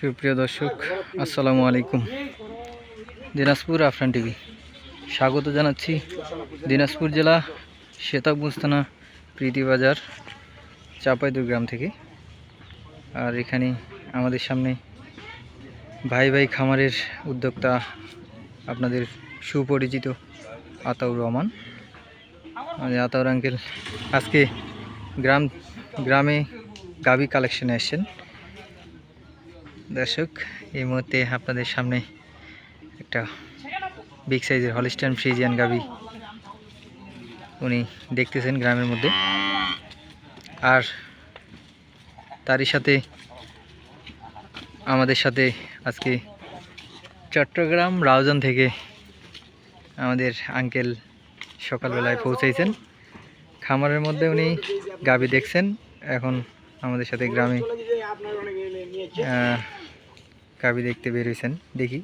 সুপ্রিয় দর্শক, আসসালামু আলাইকুম। দিনাজপুর আফরান টিভি। স্বাগত জানাচ্ছি দিনাজপুর জেলা শেতাবগঞ্জ থানা প্রীতিবাজার চাপাইদুর গ্রাম থেকে। আর এখানে আমাদের সামনে ভাই ভাই খামারের উদ্যোক্তা আপনাদের সুপরিচিত আতাউর রহমান। মানে আতাউর আঙ্কেল আজকে গ্রাম, গ্রামে গাবি কালেকশনে এসছেন দর্শক, এই মুহূর্তে আপনাদের সামনে একটা বিগ সাইজের হলিস্টান ফ্রিজিয়ান গাবি উনি দেখতেছেন গ্রামের মধ্যে। আর তারই সাথে আমাদের সাথে আজকে চট্টগ্রাম রাউজান থেকে আমাদের আঙ্কেল সকালবেলায় পৌঁছাইছেন। খামারের মধ্যে উনি গাবি দেখছেন। এখন আমাদের সাথে গ্রামে গাবি দেখতে বের হয়েছেন দেখি।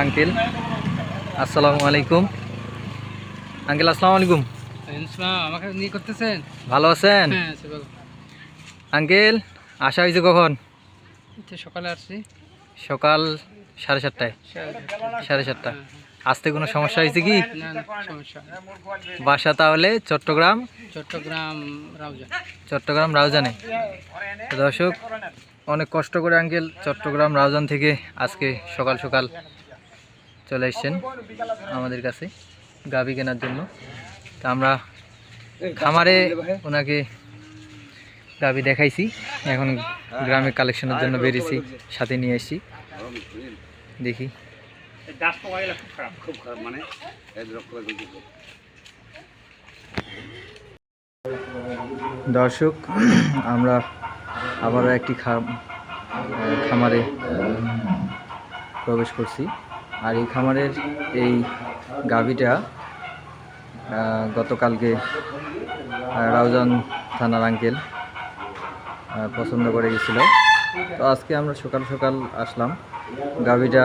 আঙ্কেল আসসালামু আলাইকুম আঙ্কেল আসসালামু আলাইকুম। আমাকে নিয়ে করতেছেন ভালো আছেন? হ্যাঁ আঙ্কেল আসা হয়েছে কখন? সকালে আসছি। সকাল সাড়ে সাতটায়? সাড়ে সাতটা। আসতে কোনো সমস্যা হয়েছে কি। বাসা তাহলে চট্টগ্রাম? চট্টগ্রাম চট্টগ্রাম রাউজানে। দর্শক অনেক কষ্ট করে আঙ্কেল চট্টগ্রাম রাউজান থেকে আজকে সকাল সকাল চলে এসছেন আমাদের কাছে গাভি কেনার জন্য। তা আমরা খামারে ওনাকে গাভি দেখাইছি এখন গ্রামে কালেকশনের জন্য বেরিয়েছি সাথে নিয়ে এসেছি। দেখি। দর্শক আমরা আবারও একটি খাম- খামারে প্রবেশ করছি। আর এই খামারের এই গাভিটা গতকালকে রাউজান থানার আঙ্কেল পছন্দ করে গেছিল। তো আজকে আমরা সকাল সকাল আসলাম। গাভিটা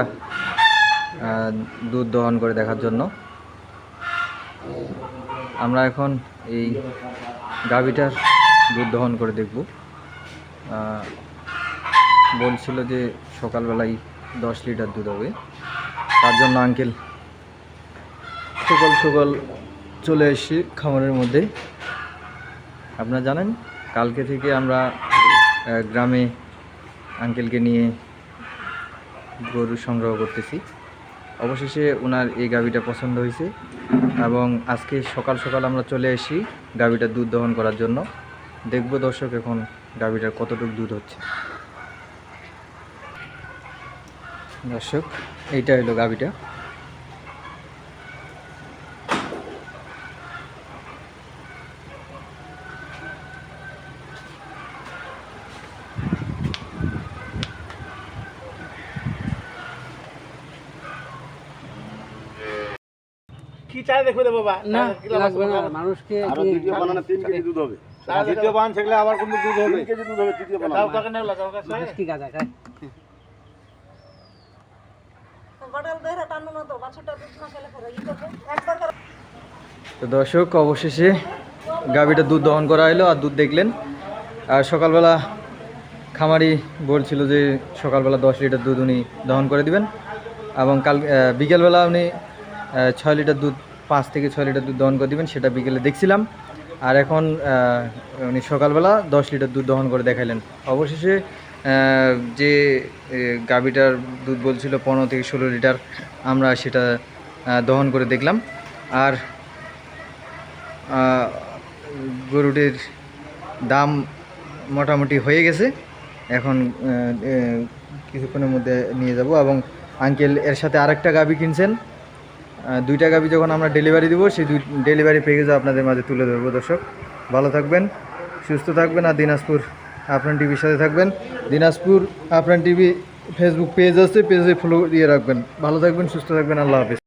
দুধ দহন করে দেখার জন্য। আমরা এখন এই গাভিটার দুধ দহন করে দেখব। বলছিল যে সকালবেলায় দশ লিটার দুধ হবে। তার জন্য আঙ্কেল সকাল সকাল চলে এসেছি খামারের মধ্যে। আপনারা জানেন, কালকে থেকে আমরা গ্রামে আঙ্কেলকে নিয়ে গরু সংগ্রহ করতেছি। অবশেষে ওনার এই গাভীটা পছন্দ হয়েছে এবং আজকে সকাল সকাল আমরা চলে এসেছি গাভীটা দুধ দহন করার জন্য। দেখব দর্শক এখন গাভীটার কতটুকু দুধ হচ্ছে। দর্শক, এইটা হলো গাভিটা। কি চাই দেখবে রে বাবা? না লাগবে না মানুষকে আরও দ্বিতীয় বানানো তিন কেজি দুধ হবে। দ্বিতীয় বান সেগুলো আবার কিন্তু দুধ হবে। তিন কেজি দুধ হবে তৃতীয় তাও বানানো। কাকে নেই লাগাও কাছে মিষ্টি গাঁজা খায়? তো দর্শক অবশেষে গাভিটা দুধ দহন করা হলো আর দুধ দেখলেন। আর সকালবেলা খামারি বলছিল যে সকালবেলা দশ লিটার দুধ উনি দহন করে দিবেন। এবং কাল বিকেলবেলা উনি ছয় লিটার দুধ, পাঁচ থেকে ছয় লিটার দুধ দহন করে দিবেন, সেটা বিকেলে দেখছিলাম। আর এখন উনি সকালবেলা দশ লিটার দুধ দহন করে দেখাইলেন। অবশেষে যে গাভিটার দুধ বলছিল পনেরো থেকে ষোলো লিটার, আমরা সেটা দহন করে দেখলাম। আর গরুটির দাম মোটামুটি হয়ে গেছে। এখন কিছুক্ষণের মধ্যে নিয়ে যাব এবং আঙ্কেল এর সাথে আরেকটা গাবি কিনছেন। দুইটা বি যখন আমরা ডেলিভারি দেবো, সেই দুই ডেলিভারি প্যাকেজও আপনাদের মাঝে তুলে ধরবো, দর্শক। ভালো থাকবেন, সুস্থ থাকবেন আর দিনাজপুর আপনার টিভির সাথে থাকবেন। দিনাজপুর আপনার টিভি ফেসবুক পেজ আছে পেজে ফলো দিয়ে রাখবেন। ভালো থাকবেন, সুস্থ থাকবেন, আল্লাহ হাফিজ।